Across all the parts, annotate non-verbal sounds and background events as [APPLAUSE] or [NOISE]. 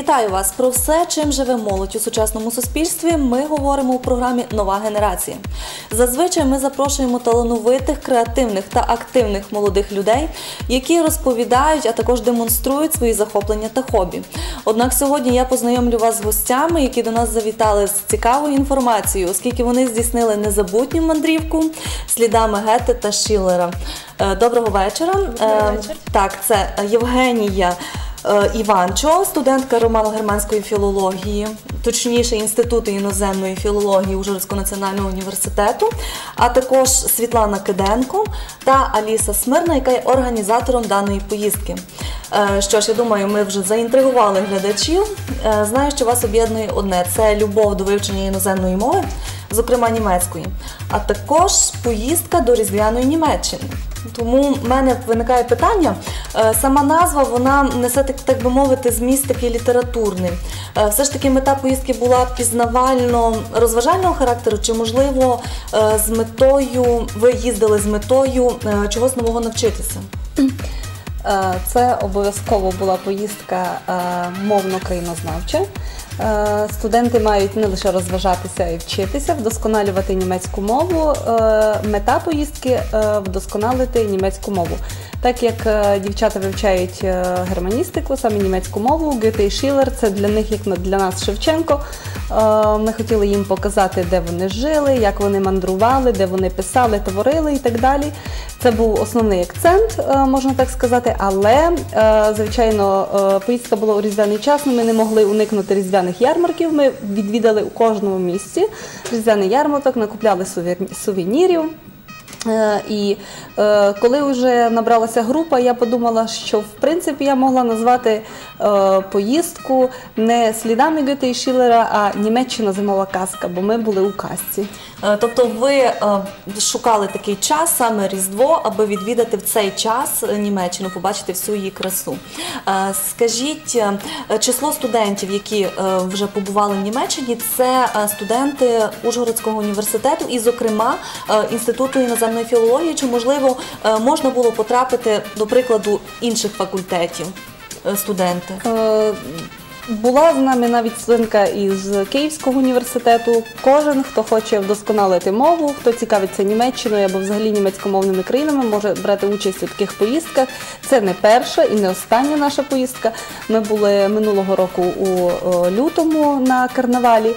Вітаю вас про все, чим живе молодь у сучасному суспільстві. Ми говоримо у програмі Нова генерація. Зазвичай ми запрошуємо талановитих, креативних та активних молодих людей, які розповідають, а також демонструють свої захоплення та хобі. Однак сьогодні я познайомлю вас з гостями, які до нас завітали з цікавою інформацією, оскільки вони здійснили незабутню мандрівку слідами Гете та Шіллера. Е, Доброго вечора. Добрий Е, вечір. Так, це Євгенія. Е, Іванчо, студентка романо-германської філології, точніше Інституту іноземної філології Ужгородського національного університету, а також Світлана Киденко та Аліса Смирна, яка є організатором даної поїздки. Е, Що ж, я думаю, ми вже заінтригували глядачів. Е, Знаю, що вас об'єднує одне це любов до вивчення іноземної мови, зокрема німецької, а також поїздка до різдвяної Німеччини. Тому в мене виникає питання. е, Сама назва вона несе так, би мовити, зміст такий літературний. Е, Все ж таки, мета поїздки була пізнавально розважального характеру, чи можливо е, з метою ви їздили з метою чогось нового навчитися? Це обов'язково була поїздка мовно-країнознавча. Е, Студенти мають не лише розважатися і вчитися, вдосконалювати німецьку мову. Е, Мета поїздки е, вдосконалити німецьку мову. Так як е, дівчата вивчають е, германістику, саме німецьку мову, Гете і Шілер це для них як для нас Шевченко. Е, Ми хотіли їм показати, де вони жили, як вони мандрували, де вони писали, творили і так далі. Це був основний акцент, можна так сказати. Але, звичайно, поїздка була у різдвяний час. Ми не могли уникнути різдвяних ярмарків. Ми відвідали у кожному місці різдвяний ярмарок, накупляли сувенірів. Е, І е, коли вже набралася група, я подумала, що в принципі я могла назвати е, поїздку не слідами Гете Шілера, а Німеччина зимова казка, бо ми були у казці. Е, Тобто ви е, шукали такий час, саме Різдво, аби відвідати в цей час Німеччину, побачити всю її красу. Е, Скажіть, число студентів, які вже побували в Німеччині, це студенти Ужгородського університету і, зокрема, Інституту іноземної філології, чи можливо можна було потрапити до прикладу інших факультетів студенти? Була з нами навіть студентка із Київського університету. Кожен, хто хоче вдосконалити мову, хто цікавиться Німеччиною або взагалі німецькомовними країнами, може брати участь у таких поїздках. Це не перша і не остання наша поїздка. Ми були минулого року у е, лютому на карнавалі.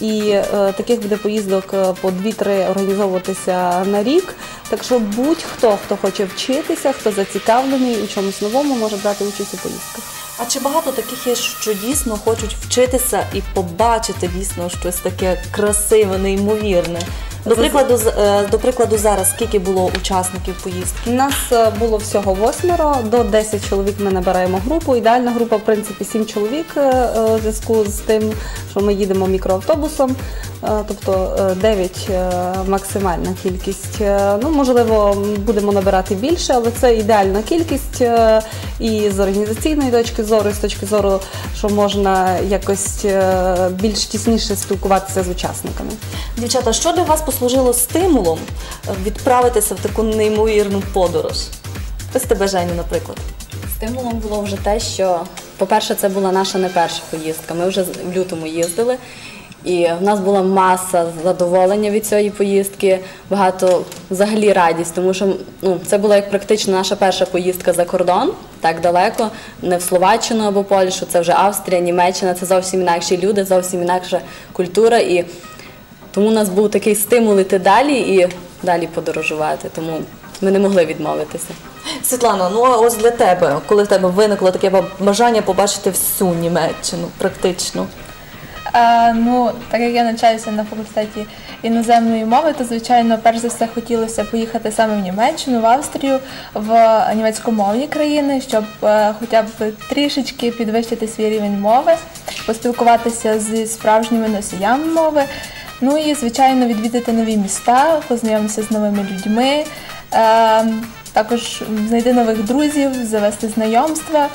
І е, таких буде поїздок е, по 2-3 організовуватися на рік. Так що будь-хто, хто хоче вчитися, хто зацікавлений у чомусь новому, може брати участь у поїздках. А чи багато таких є, що дійсно хочуть вчитися і побачити дійсно щось таке красиве, неймовірне? До прикладу, е, до прикладу, зараз скільки було учасників поїздки? У нас е, було всього восьмеро, до 10 чоловік ми набираємо групу. Ідеальна група, в принципі, 7 чоловік е, у зв'язку з тим, що ми їдемо мікроавтобусом, тобто 9 максимальна кількість. Е, Ну, можливо, будемо набирати більше, але це ідеальна кількість е, і з організаційної точки зору, і з точки зору, що можна якось е, більш тісніше спілкуватися з учасниками. Дівчата, що для вас послужило стимулом е, відправитися в таку неймовірну подорож? Ось тебе, Женю, наприклад. Стимулом було вже те, що, по-перше, це була наша не перша поїздка. Ми вже в лютому їздили, і в нас була маса задоволення від цієї поїздки, багато взагалі радість, тому що ну, це була як практично наша перша поїздка за кордон, так далеко, не в Словаччину або Польщу, це вже Австрія, Німеччина, це зовсім інакші люди, зовсім інакша культура. І тому у нас був такий стимул іти далі і далі подорожувати. Тому ми не могли відмовитися. Світлана, ну а ось для тебе, коли в тебе виникло таке бажання побачити всю Німеччину, практично. Ну, так як я навчаюся на факультеті іноземної мови, то звичайно, перш за все хотілося поїхати саме в Німеччину, в Австрію, в німецькомовні країни, щоб е, хоча б трішечки підвищити свій рівень мови, поспілкуватися зі справжніми носіями мови. Ну і звичайно відвідати нові міста, познайомитися з новими людьми, е, також знайти нових друзів, завести знайомства.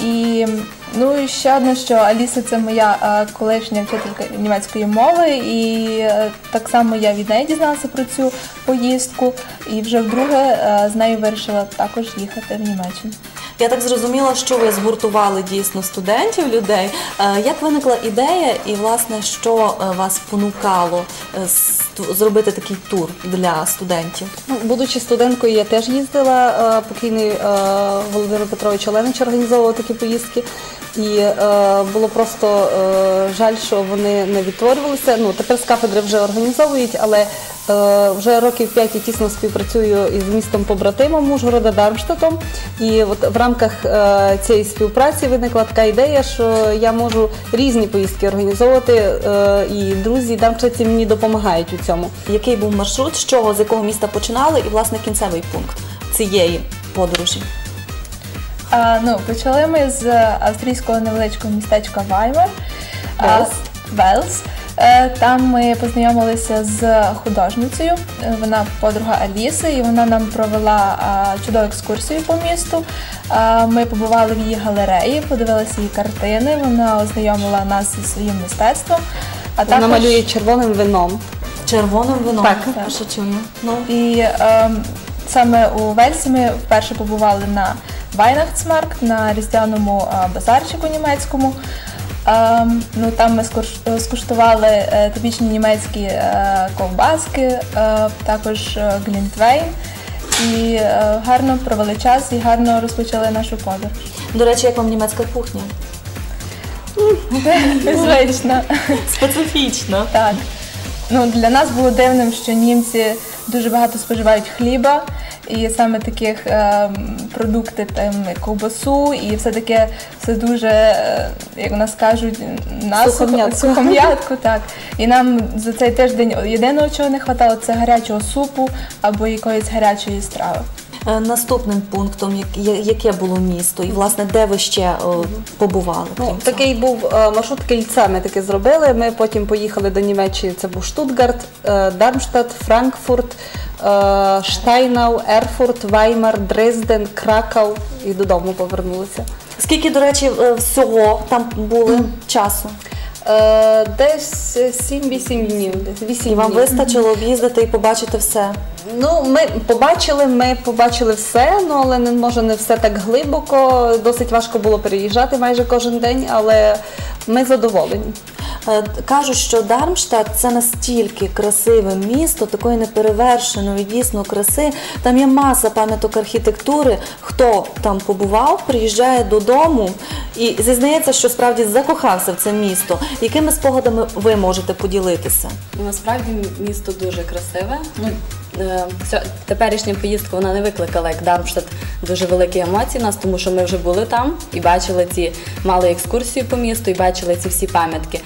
І ну і ще одне, що Аліса це моя колишня вчителька німецької мови, і е, так само я від неї дізналася про цю поїздку, і вже вдруге е, з нею вирішила також їхати в Німеччину. Я так зрозуміла, що ви згуртували дійсно студентів, людей. Е, Як виникла ідея, і власне що е, вас понукало е, зробити такий тур для студентів? Ну, Будучи студенткою, я теж їздила. Покійний Володимир Петрович Оленич організовував такі поїздки. І е, було просто е, жаль, що вони не відтворювалися. Ну тепер з кафедри вже організовують, але вже років п'ять я тісно співпрацюю із містом побратимом Ужгорода Дармштатом. І от в рамках е, цієї співпраці виникла така ідея, що я можу різні поїздки організовувати, е, і друзі дармштатці мені допомагають у цьому. Який був маршрут, з чого, з якого міста починали, і власне кінцевий пункт цієї подорожі? А, ну, почали ми з австрійського невеличкого містечка Ваймар. А, Велс. Велс. Е, Там ми познайомилися з художницею. Е, Вона подруга Аліси, і вона нам провела чудову екскурсію по місту. Ми побували в її галереї, подивилися її картини. Вона ознайомила нас зі своїм мистецтвом. А Вона також- малює червоним вином. Червоним вином. Так. що чую. Ну, І ем, саме у Вельсі ми вперше побували на Weihnachtsmarkt, на різдвяному е, базарчику німецькому. Ем, ну, там ми скуш- скуштували е, типічні німецькі е, ковбаски, е, також е, глінтвейн. І е, гарно провели час і гарно розпочали нашу подорож. до речі, як вам німецька кухня? [LAUGHS] Звично. Специфічна. Так. Ну, для нас було дивним, що німці дуже багато споживають хліба, і саме таких е, продуктів, там ковбасу, і все таке все дуже, е, як у нас кажуть, насухо, Сухом'ятко. сухом'ятко, так. І нам за цей тиждень єдиного чого не вистачало, це гарячого супу або якоїсь гарячої страви. Е, Наступним пунктом, яке було місто, і власне де ви ще побували? Ну, такий був е, маршрут кільця. Ми таке зробили. Ми потім поїхали до Німеччини. Це був Штутгарт, Дармштадт, Франкфурт, Штайнау, Ерфурт, Ваймар, Дрезден, Кракау і додому повернулися. Скільки, до речі, е, всього там були часу? Е, Десь 7-8 днів. Десь 8 І вам днів. вистачило об'їздити і побачити все. Ну, ми побачили, ми побачили все, ну але не може не все так глибоко. Досить важко було переїжджати майже кожен день, але ми задоволені. Е, Кажуть, що Дармштадт це настільки красиве місто, такої неперевершеної дійсно краси. Там є маса пам'яток архітектури. Хто там побував, приїжджає додому і зізнається, що справді закохався в це місто. Якими спогадами ви можете поділитися? Ну, Насправді місто дуже красиве. Ну, е, теперішня поїздка вона не викликала, як Дармштадт, дуже великі емоції нас, тому що ми вже були там і бачили ці, мали екскурсію по місту і бачили ці всі пам'ятки.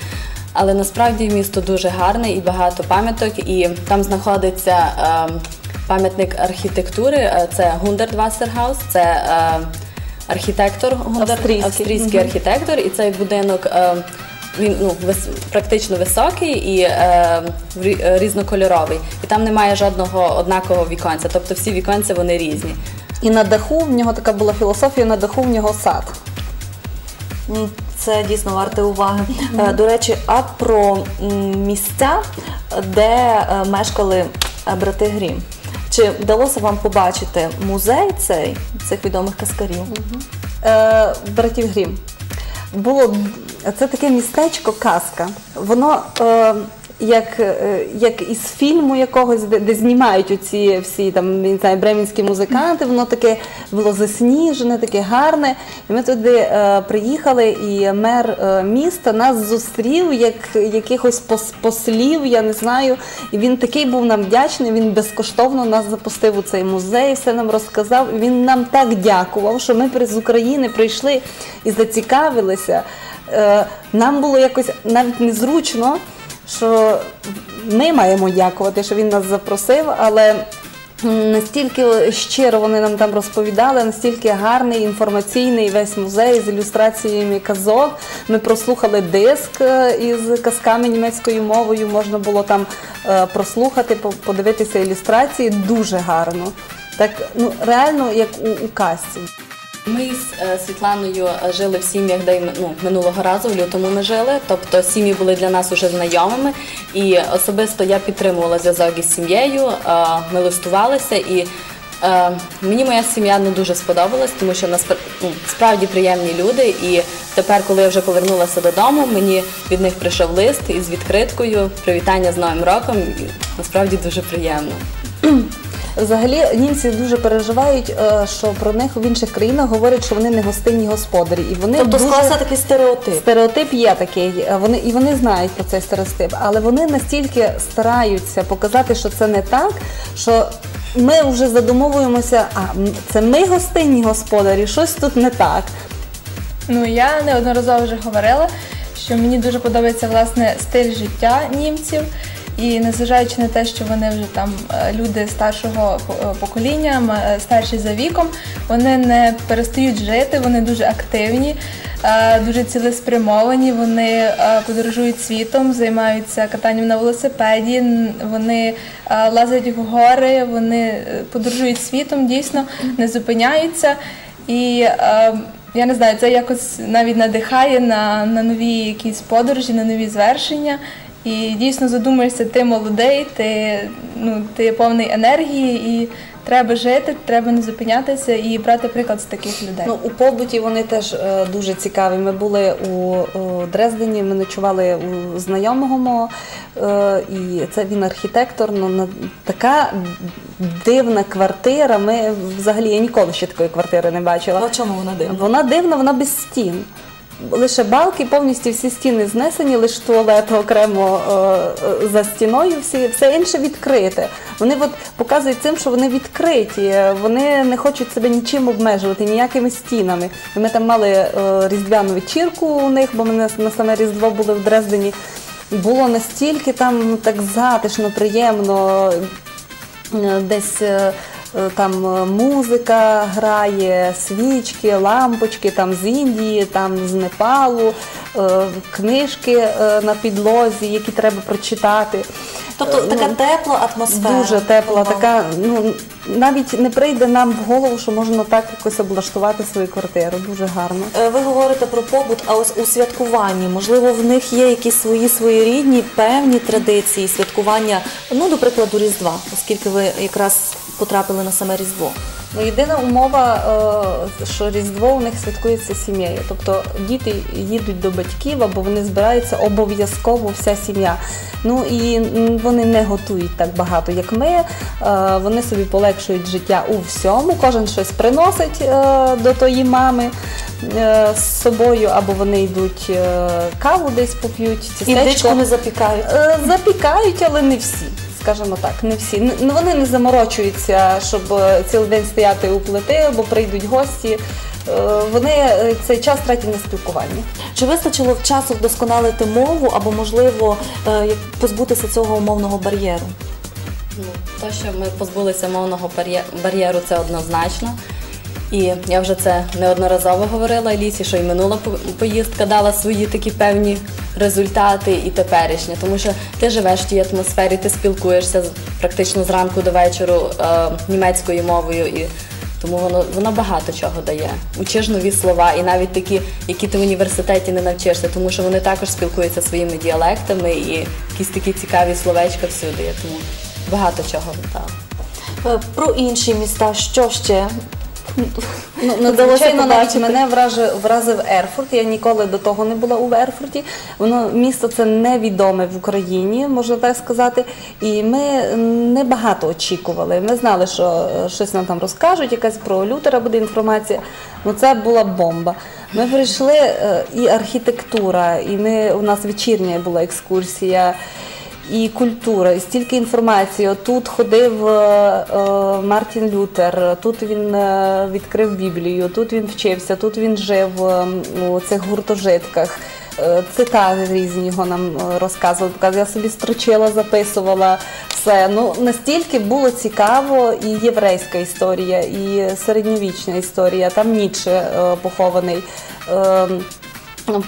Але насправді місто дуже гарне і багато пам'яток, і там знаходиться е, пам'ятник архітектури. е, Це Гундердвассергаус, це е, архітектор Гундер, Австрійський. австрійський архітектор, і цей будинок. е, він ну, вис- практично високий і е, різнокольоровий. І там немає жодного однакового віконця. Тобто всі віконця вони різні. І на даху в нього така була філософія, на даху в нього сад. Це дійсно варте уваги. Е, До речі, а про місця, де е, мешкали е, брати Грім. Чи вдалося вам побачити музей цей цих відомих каскарів? Е, братів Грім. Було це таке містечко казка. Воно е, як, е, як із фільму якогось, де, де знімають оці всі там не знаю, бремінські музиканти, воно таке було засніжене, таке гарне. І ми туди е, приїхали, і мер е, міста нас зустрів як якихось пос- послів, я не знаю. І він такий був нам вдячний. Він безкоштовно нас запустив у цей музей, все нам розказав. Він нам так дякував, що ми з України прийшли і зацікавилися. Е, Нам було якось навіть незручно, що ми маємо дякувати, що він нас запросив, але. Настільки щиро вони нам там розповідали, настільки гарний інформаційний весь музей з ілюстраціями казок. Ми прослухали диск е, із казками німецькою мовою. Можна було там е, прослухати, по- подивитися ілюстрації. Дуже гарно. Так, ну реально, як у, у казці. Ми з е, Світланою е, жили в сім'ях, де ну, минулого разу в лютому ми жили. Тобто сім'ї були для нас уже знайомими. І особисто я підтримувала зв'язок із сім'єю, е, ми листувалися і. Мені моя сім'я ну, дуже сподобалась, тому що наспра- ну, приємні люди. І тепер, коли я вже повернулася додому, мені від них прийшов лист із відкриткою привітання з Новим роком. І насправді дуже приємно. Взагалі німці дуже переживають, е, що про них в інших країнах говорять, що вони не гостинні господарі, і вони Тобто дуже... склався такий стереотип. Стереотип є такий, е, вони і вони знають про цей стереотип, але вони настільки стараються показати, що це не так, що ми вже задумовуємося, а м, це ми гостинні господарі, щось тут не так. Ну я неодноразово вже говорила, що мені дуже подобається власне стиль життя німців. І незважаючи на те, що вони вже там е, люди старшого е, покоління, е, старші за віком, вони не перестають жити, вони дуже активні, дуже цілеспрямовані. Вони подорожують світом, займаються катанням на велосипеді, вони лазять в гори, вони подорожують світом, дійсно не зупиняються. І я не знаю, це якось навіть надихає на, на нові якісь подорожі, на нові звершення. І дійсно задумаєшся, ти молодий, ти, ну, ти повний енергії, і треба жити, треба не зупинятися і брати приклад з таких людей. Ну, у побуті вони теж е, дуже цікаві. Ми були у, у Дрездені, ми ночували у знайомого мого, е, і це він архітектор. Ну, на, така дивна квартира. Ми взагалі я ніколи ще такої квартири не бачила. А чому вона дивна? Вона дивна, вона без стін. Лише балки, повністю всі стіни знесені, лише туалет окремо е, е, за стіною, всі, все інше відкрите. Вони от показують цим, що вони відкриті, вони не хочуть себе нічим обмежувати, ніякими стінами. І ми там мали е, різдвяну вечірку у них, бо ми на, на саме Різдво були в Дрездені. Було настільки там так затишно, приємно, Е, десь е, е, там е, музика грає, свічки, лампочки там з Індії, там з Непалу, е, книжки е, на підлозі, які треба прочитати. Тобто така тепла атмосфера. Е, Дуже тепла, така, ну навіть не прийде нам в голову, що можна так якось облаштувати свою квартиру. Дуже гарно. Е, Ви говорите про побут, а ось у святкуванні, можливо, в них є якісь свої своєрідні певні традиції святкування, ну, до прикладу, Різдва, оскільки ви якраз потрапили на саме Різдво. Ну, єдина умова, е, що Різдво у них святкується сім'єю. Тобто діти їдуть до батьків або вони збираються обов'язково вся сім'я. Ну і вони не готують так багато, як ми. Е, Вони собі полегшують життя у всьому. Кожен щось приносить е, до тої мами. З собою, або вони йдуть каву десь поп'ють, І дичку не запікають. Запікають, але не всі. Скажімо так, не всі. Ну, Вони не заморочуються, щоб е, цілий день стояти у плити, бо прийдуть гості. Е, Вони е, цей час тратять на спілкування. Чи вистачило часу вдосконалити мову, або, можливо, позбутися цього умовного бар'єру? Ну, те, що ми позбулися мовного бар'єру, це однозначно. І я вже це неодноразово говорила Елісі, що і минула по- поїздка дала свої такі певні результати і теперішня. Тому що ти живеш в тій атмосфері, ти спілкуєшся практично зранку до вечора е, німецькою мовою. І тому воно, воно багато чого дає. Учиш нові слова, і навіть такі, які ти в університеті не навчишся, тому що вони також спілкуються своїми діалектами і якісь такі цікаві словечка всюди. Тому багато чого так. Е, Про інші міста, що ще? Ну, надзвичайно навіть мене вражив, вразив Ерфурт. Я ніколи до того не була у Ерфурті. Воно місто це невідоме в Україні, можна так сказати. І ми не багато очікували. Ми знали, що е, щось нам там розкажуть, якась про Лютера буде інформація. Ну це була бомба. Ми прийшли е, і архітектура, і ми у нас вечірня була екскурсія. І культура, і стільки інформації. Тут ходив е, е, Мартін Лютер, тут він е, відкрив Біблію, тут він вчився, тут він жив у цих гуртожитках. Цитати різні його нам розказували. Я собі строчила, записувала все. Ну настільки було цікаво і єврейська історія, і середньовічна історія. Там Ніцше е, похований. Е,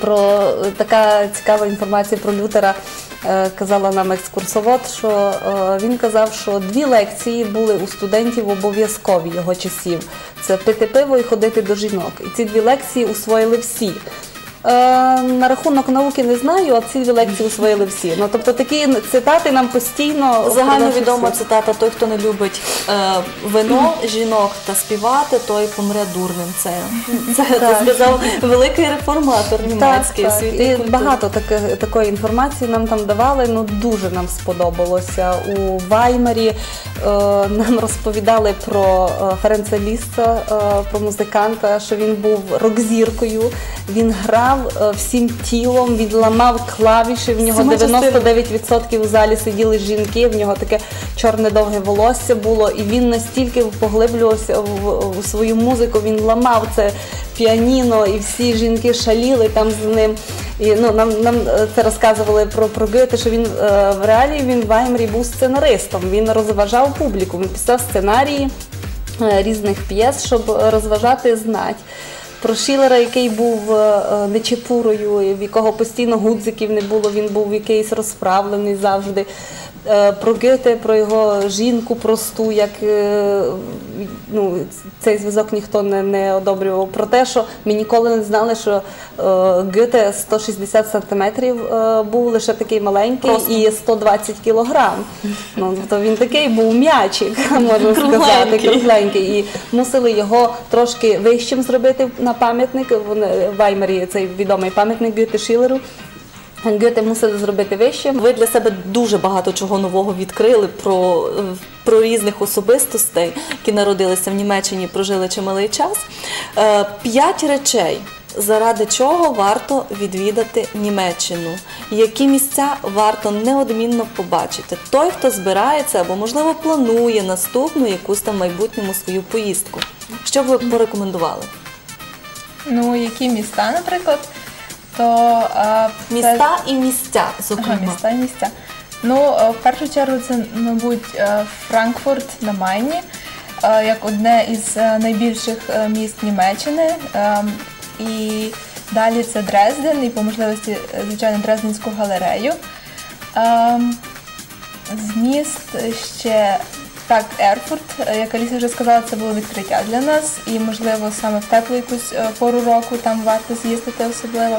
про така цікава інформація про Лютера казала нам екскурсовод, що е, він казав, що дві лекції були у студентів обов'язкові його часів: це пити пиво і ходити до жінок. І ці дві лекції усвоїли всі. Е, на рахунок науки не знаю, а ці лекції усвоїли всі. Ну тобто такі цитати нам постійно Загально відома всі. цитата: той, хто не любить е, вино, жінок та співати, той помре дурним. Це, це, це сказав великий реформатор німецький Так, так. І багато таки, такої інформації нам там давали. Ну дуже нам сподобалося. У Ваймарі е, нам розповідали про е, Ференца Ліса, е, про музиканта, що він був рок-зіркою. Він грав е, всім тілом, він ламав клавіші. В нього Всіма 99% у залі сиділи жінки. В нього таке чорне довге волосся було, і він настільки поглиблювався в, в свою музику. Він ламав це піаніно, і всі жінки шаліли там з ним. І ну нам нам е, це розказували про, про Гете, що він е, в реалії він в Ваймері був сценаристом. Він розважав публіку. Він писав сценарії е, різних п'єс, щоб розважати знать. Про Шілера, який був е, е, нечепурою, в якого постійно гудзиків не було, він був якийсь розправлений завжди. Е, Про Гете, про його жінку просту, як е, ну, цей зв'язок ніхто не, не одобрював. Про те, що ми ніколи не знали, що е, Гете 160 сантиметрів був лише такий маленький Просто. і 120 кілограм. Ну, тобто він такий був м'ячик, [LAUGHS] можна сказати, Кругленький. І мусили його трошки вищим зробити на пам'ятник. Вони в Ваймарі цей відомий пам'ятник Гете Шілеру. Гете мусили зробити вищим. Ви для себе дуже багато чого нового відкрили про, про різних особистостей, які народилися в Німеччині, прожили чималий час. Е, П'ять речей, заради чого варто відвідати Німеччину. Які місця варто неодмінно побачити? Той, хто збирається або, можливо, планує наступну якусь там майбутньому свою поїздку. Що б ви порекомендували? Ну, які міста, наприклад, то а, це- Міста і місця, Ага, зокрема. міста, місця. Ну, е, в першу чергу, це, мабуть, е, Франкфурт на Майні, е, як одне із е, найбільших е, міст Німеччини. Е, І далі це Дрезден, і по можливості, е, звичайно, Дрезденську галерею. Е, З міст ще так, Ерфурт, е, як Аліса вже сказала, це було відкриття для нас, і можливо саме в теплу якусь е, пору року там варто з'їздити особливо.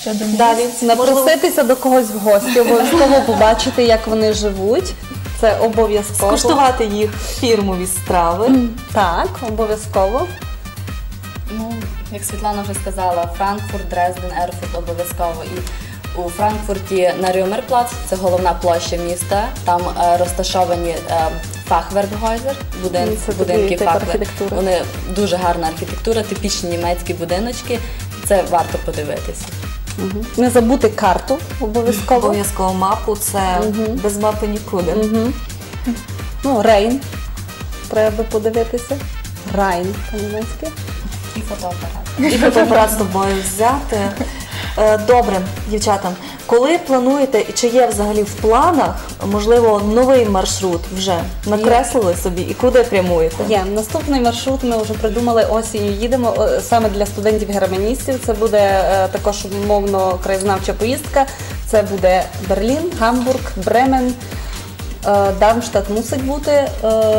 Щодо міст. Далі Напроситися до когось в гості, обов'язково побачити, як вони живуть. Це обов'язково. Скуштувати їх фірмові страви. Так, обов'язково. Ну, як Світлана вже сказала, Франкфурт, Дрезден, Ерфурт обов'язково. І у Франкфурті на Рюмерплац, це головна площа міста. Там е, розташовані е, Фахверкгойзер, будин, Це такий будинки тип Фахвер. архітектури. Вони дуже гарна архітектура, типічні німецькі будиночки. Це варто подивитися. Угу. Не забути карту обов'язково. Обов'язково мапу це без мапи нікуди. Ну, Рейн. Треба подивитися. Райн по-німецьки. І фотоапарат. І фотоапарат з собою взяти. Е, Добре, дівчата, коли плануєте і чи є взагалі в планах, можливо, новий маршрут вже накреслили собі і куди прямуєте? Є наступний маршрут. Ми вже придумали осінню. Їдемо е, саме для студентів германістів. Це буде е, також умовно краєзнавча поїздка. Це буде Берлін, Гамбург, Бремен, Дармштадт мусить бути,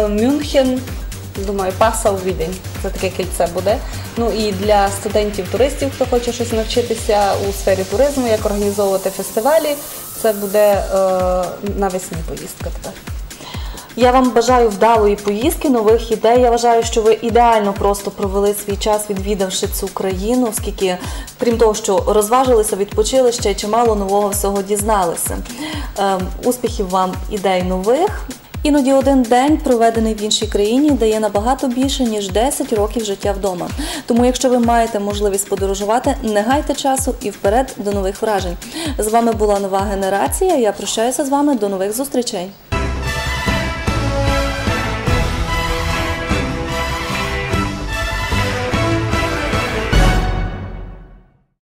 Мюнхен. Думаю, Пасау, Відень. Це таке кільце буде. Ну і для студентів-туристів, хто хоче щось навчитися у сфері туризму, як організовувати фестивалі, це буде е, навесні поїздка тепер. Я вам бажаю вдалої поїздки, нових ідей. Я вважаю, що ви ідеально просто провели свій час, відвідавши цю країну, оскільки, крім того, що розважилися, відпочили ще чимало нового всього дізналися. Ем, успіхів вам ідей нових. Іноді один день, проведений в іншій країні, дає набагато більше, ніж 10 років життя вдома. Тому, якщо ви маєте можливість подорожувати, не гайте часу і вперед до нових вражень. З вами була нова генерація. Я прощаюся з вами до нових зустрічей.